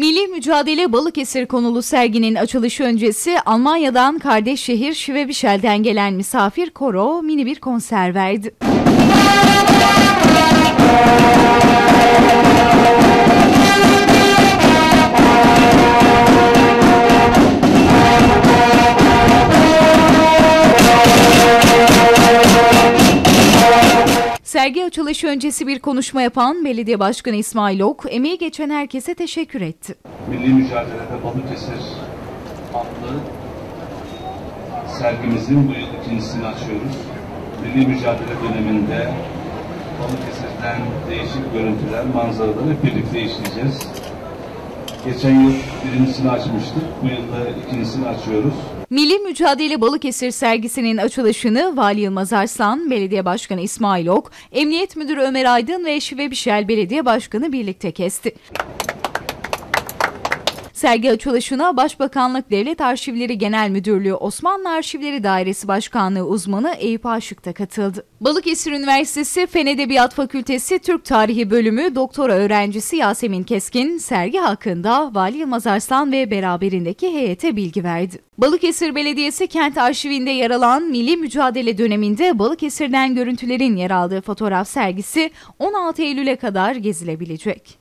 Milli Mücadele Balıkesir konulu serginin açılışı öncesi Almanya'dan kardeş şehir Şivebişel'den gelen misafir koro mini bir konser verdi. Sergi açılışı öncesi bir konuşma yapan Belediye Başkanı İsmail Ok, emeği geçen herkese teşekkür etti. Milli Mücadelede Balıkesir adlı sergimizin bu yıl ikincisini açıyoruz. Milli mücadele döneminde Balıkesir'den değişik görüntüler, manzaraları birlikte işleyeceğiz. Geçen yıl birincisini açmıştık, bu yıl da ikincisini açıyoruz. Milli Mücadele Balıkesir sergisinin açılışını Vali Yılmaz Arslan, Belediye Başkanı İsmail Ok, Emniyet Müdürü Ömer Aydın ve Şivebişel Belediye Başkanı birlikte kesti. Sergi açılışına Başbakanlık Devlet Arşivleri Genel Müdürlüğü Osmanlı Arşivleri Dairesi Başkanlığı uzmanı Eyüp Aşık da katıldı. Balıkesir Üniversitesi Fen Edebiyat Fakültesi Türk Tarihi Bölümü doktora öğrencisi Yasemin Keskin, sergi hakkında Vali Yılmaz Arslan ve beraberindeki heyete bilgi verdi. Balıkesir Belediyesi Kent Arşivinde yer alan Milli Mücadele döneminde Balıkesir'den görüntülerin yer aldığı fotoğraf sergisi 16 Eylül'e kadar gezilebilecek.